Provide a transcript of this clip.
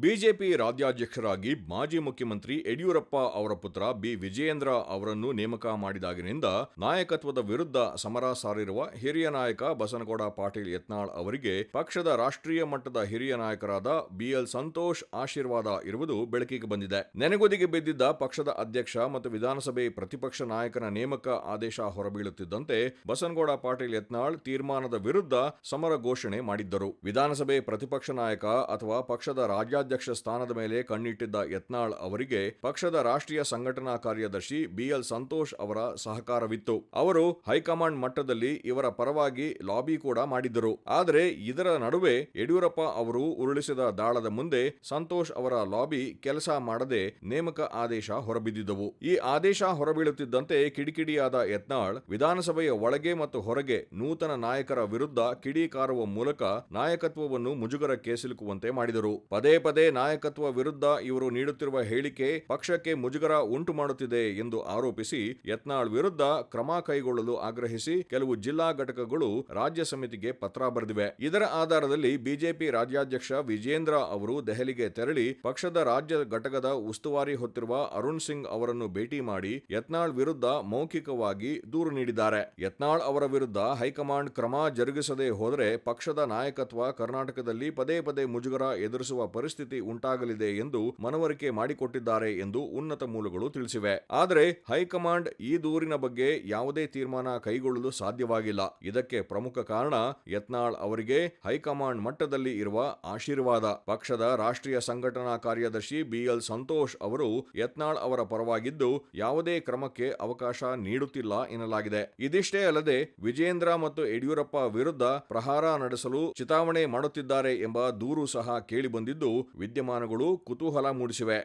BJP ರಾಜ್ಯಾಧ್ಯಕ್ಷರಾಗಿ ಮಾಜಿ ಮುಖ್ಯಮಂತ್ರಿ ಯಡಿಯೂರಪ್ಪ ಅವರ ಪುತ್ರ ಬಿ. ವಿಜಯೇಂದ್ರ ಅವರನ್ನು ನೇಮಕ ಮಾಡಿದಾಗಿನಿಂದ ನಾಯಕತ್ವದ ವಿರುದ್ಧ ಸಮರ ಸಾರಿರುವ ಹಿರಿಯ ನಾಯಕ ಬಸನಗೌಡ ಪಾಟೀಲ್ ಯತ್ನಾಳ್ ಅವರಿಗೆ ಪಕ್ಷದ ರಾಷ್ಟ್ರೀಯ ಮಟ್ಟದ ಹಿರಿಯ ನಾಯಕರಾದ ಬಿಎಲ್ ಸಂತೋಷ್ ಆಶೀರ್ವಾದ ಇರುವುದು ಬೆಳಕಿಗೆ ಬಂದಿದೆ. ನೆನೆಗುದಿಗೆ ಬಿದ್ದಿದ್ದ ಪಕ್ಷದ ಅಧ್ಯಕ್ಷ ಮತ್ತು ವಿಧಾನಸಭೆ ಪ್ರತಿಪಕ್ಷ ನಾಯಕನ ನೇಮಕ ಆದೇಶ ಹೊರಬೀಳುತ್ತಿದ್ದಂತೆ ಬಸನಗೌಡ ಪಾಟೀಲ್ ಯತ್ನಾಳ್ ತೀರ್ಮಾನದ ವಿರುದ್ಧ ಸಮರ ಘೋಷಣೆ ಮಾಡಿದ್ದರು. ವಿಧಾನಸಭೆ ಪ್ರತಿಪಕ್ಷ ನಾಯಕ ಅಥವಾ ಪಕ್ಷದ ರಾಜ್ಯಾಧ್ಯಕ್ಷ ಸ್ಥಾನದ ಮೇಲೆ ಕಣ್ಣಿಟ್ಟಿದ್ದ ಯತ್ನಾಳ್ ಅವರಿಗೆ ಪಕ್ಷದ ರಾಷ್ಟ್ರೀಯ ಸಂಘಟನಾ ಕಾರ್ಯದರ್ಶಿ ಬಿಎಲ್ ಸಂತೋಷ್ ಅವರ ಸಹಕಾರವಿತ್ತು. ಅವರು ಹೈಕಮಾಂಡ್ ಮಟ್ಟದಲ್ಲಿ ಇವರ ಪರವಾಗಿ ಲಾಬಿ ಕೂಡ ಮಾಡಿದ್ದರು. ಆದರೆ ಇದರ ನಡುವೆ ಯಡಿಯೂರಪ್ಪ ಅವರು ಉರುಳಿಸಿದ ದಾಳದ ಮುಂದೆ ಸಂತೋಷ್ ಅವರ ಲಾಬಿ ಕೆಲಸ ಮಾಡದೆ ನೇಮಕ ಆದೇಶ ಹೊರಬಿದ್ದಿದ್ದವು. ಈ ಆದೇಶ ಹೊರಬೀಳುತ್ತಿದ್ದಂತೆ ಕಿಡಿಕಿಡಿಯಾದ ಯತ್ನಾಳ್ ವಿಧಾನಸಭೆಯ ಒಳಗೆ ಮತ್ತು ಹೊರಗೆ ನೂತನ ನಾಯಕರ ವಿರುದ್ಧ ಕಿಡಿಕಾರುವ ಮೂಲಕ ನಾಯಕತ್ವವನ್ನು ಮುಜುಗರಕ್ಕೆ ಸಿಲುಕುವಂತೆ ಮಾಡಿದರು. ಪದೇ ಪದೇ ನಾಯಕತ್ವ ವಿರುದ್ಧ ಇವರು ನೀಡುತ್ತಿರುವ ಹೇಳಿಕೆ ಪಕ್ಷಕ್ಕೆ ಮುಜುಗರ ಉಂಟು ಮಾಡುತ್ತಿದೆ ಎಂದು ಆರೋಪಿಸಿ ಯತ್ನಾಳ್ ವಿರುದ್ಧ ಕ್ರಮ ಕೈಗೊಳ್ಳಲು ಆಗ್ರಹಿಸಿ ಕೆಲವು ಜಿಲ್ಲಾ ಘಟಕಗಳು ರಾಜ್ಯ ಸಮಿತಿಗೆ ಪತ್ರ ಬರೆದಿವೆ. ಇದರ ಆಧಾರದಲ್ಲಿ ಬಿಜೆಪಿ ರಾಜ್ಯಾಧ್ಯಕ್ಷ ವಿಜೇಂದ್ರ ಅವರು ದೆಹಲಿಗೆ ತೆರಳಿ ಪಕ್ಷದ ರಾಜ್ಯ ಘಟಕದ ಉಸ್ತುವಾರಿ ಹೊತ್ತಿರುವ ಅರುಣ್ ಸಿಂಗ್ ಅವರನ್ನು ಭೇಟಿ ಮಾಡಿ ಯತ್ನಾಳ್ ವಿರುದ್ಧ ಮೌಖಿಕವಾಗಿ ದೂರು ನೀಡಿದ್ದಾರೆ. ಯತ್ನಾಳ್ ಅವರ ವಿರುದ್ಧ ಹೈಕಮಾಂಡ್ ಕ್ರಮ ಜರುಗಿಸದೆ ಹೋದರೆ ಪಕ್ಷದ ನಾಯಕತ್ವ ಕರ್ನಾಟಕದಲ್ಲಿ ಪದೇ ಪದೇ ಮುಜುಗರ ಎದುರಿಸುವ ಪರಿಸ್ಥಿತಿ ಉಂಟಾಗಲಿದೆ ಎಂದು ಮನವರಿಕೆ ಮಾಡಿಕೊಟ್ಟಿದ್ದಾರೆ ಎಂದು ಉನ್ನತ ಮೂಲಗಳು ತಿಳಿಸಿವೆ. ಆದರೆ ಹೈಕಮಾಂಡ್ ಈ ದೂರಿನ ಬಗ್ಗೆ ಯಾವುದೇ ತೀರ್ಮಾನ ಕೈಗೊಳ್ಳಲು ಸಾಧ್ಯವಾಗಿಲ್ಲ. ಇದಕ್ಕೆ ಪ್ರಮುಖ ಕಾರಣ ಯತ್ನಾಳ್ ಅವರಿಗೆ ಹೈಕಮಾಂಡ್ ಮಟ್ಟದಲ್ಲಿ ಇರುವ ಆಶೀರ್ವಾದ. ಪಕ್ಷದ ರಾಷ್ಟ್ರೀಯ ಸಂಘಟನಾ ಕಾರ್ಯದರ್ಶಿ ಬಿಎಲ್ ಸಂತೋಷ್ ಅವರು ಯತ್ನಾಳ್ ಅವರ ಪರವಾಗಿದ್ದು ಯಾವುದೇ ಕ್ರಮಕ್ಕೆ ಅವಕಾಶ ನೀಡುತ್ತಿಲ್ಲ ಎನ್ನಲಾಗಿದೆ. ಇದಿಷ್ಟೇ ಅಲ್ಲದೆ ವಿಜೇಂದ್ರ ಮತ್ತು ಯಡಿಯೂರಪ್ಪ ವಿರುದ್ಧ ಪ್ರಹಾರ ನಡೆಸಲು ಚಿತಾವಣೆ ಮಾಡುತ್ತಿದ್ದಾರೆ ಎಂಬ ದೂರು ಸಹ ಕೇಳಿಬಂದಿದ್ದು ವಿದ್ಯಮಾನಗಳು ಕುತೂಹಲ ಮೂಡಿಸಿವೆ.